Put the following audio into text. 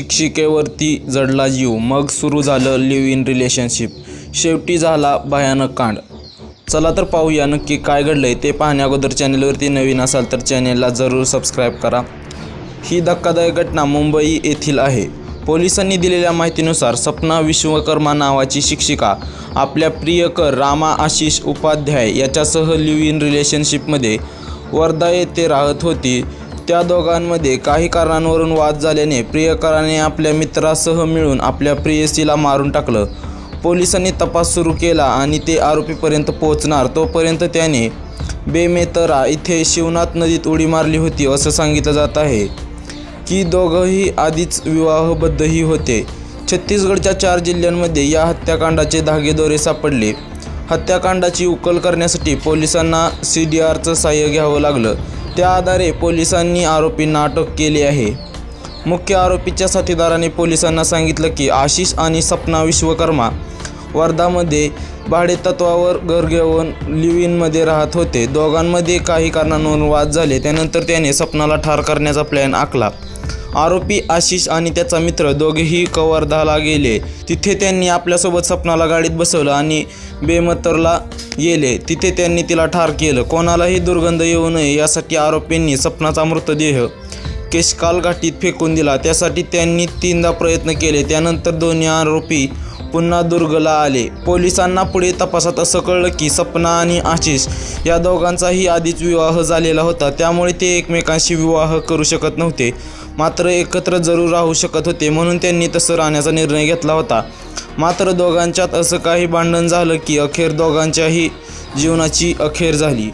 शिक्षिकेवरती जडला जीव. मग सुरू झालं लिव्ह इन रिलेशनशिप शेवटी झाला भयानक कांड. चला तर पाहूया नक्की काय घडलंय. ते पाहण्याअगोदर चॅनेलवरती नवीन असाल तर चॅनेलला जरूर सबस्क्राईब करा. ही धक्कादायक घटना मुंबई येथील आहे. पोलिसांनी दिलेल्या माहितीनुसार सपना विश्वकर्मा नावाची शिक्षिका आपल्या प्रियकर रामा आशिष उपाध्याय याच्यासह लिव्ह इन रिलेशनशिपमध्ये वर्धा येथे राहत होती. त्या दोघांमध्ये काही कारणांवरून वाद झाल्याने प्रियकराने आपल्या मित्रासह मिळून आपल्या प्रेयसीला मारून टाकलं. पोलिसांनी तपास सुरू केला आणि ते आरोपीपर्यंत पोहोचणार तोपर्यंत त्याने बेमेतरा इथे शिवनाथ नदीत उडी मारली होती असं सांगितलं जात आहे. की दोघंही आधीच विवाहबद्धही होते. छत्तीसगडच्या चार जिल्ह्यांमध्ये या हत्याकांडाचे धागेदोरे सापडले. हत्याकांडाची उकल करण्यासाठी पोलिसांना सी डी आरचं सहाय्य घ्यावं लागलं. त्या आधारे पोलिसांनी आरोपींना अटक केली आहे. मुख्य आरोपीच्या साथीदाराने पोलिसांना सांगितलं की आशिष आणि सपना विश्वकर्मा वर्धामध्ये भाडेतत्वावर घर घेऊन लिव्ह इनमध्ये राहत होते. दोघांमध्ये काही कारणांवरून वाद झाले. त्यानंतर त्याने सपनाला ठार करण्याचा प्लॅन आखला. आरोपी आशिष आणि त्याचा मित्र दोघेही कवर्धाला गेले. तिथे त्यांनी आपल्यासोबत सपनाला गाडीत बसवलं आणि बेमतरला गेले. तिथे त्यांनी तिला ठार केलं. कोणालाही दुर्गंध येऊ नये यासाठी आरोपींनी सपनाचा मृतदेह केशकाल घाटीत फेकून दिला. त्यासाठी त्यांनी तीनदा प्रयत्न केले. त्यानंतर दोन्ही आरोपी पुन्हा दुर्गला आले. पोलिसांना पुढे तपासात असं कळलं की सपना आणि आशिष या दोघांचाही आधीच विवाह झालेला होता. त्यामुळे ते एकमेकांशी विवाह करू शकत नव्हते. मात्र एकत्र जरूर राहू शकत होते म्हणून त्यांनी तसं राहण्याचा निर्णय घेतला होता. मात्र दोघांच्यात असं काही भांडण झालं की अखेर दोघांच्याही जीवनाची अखेर झाली.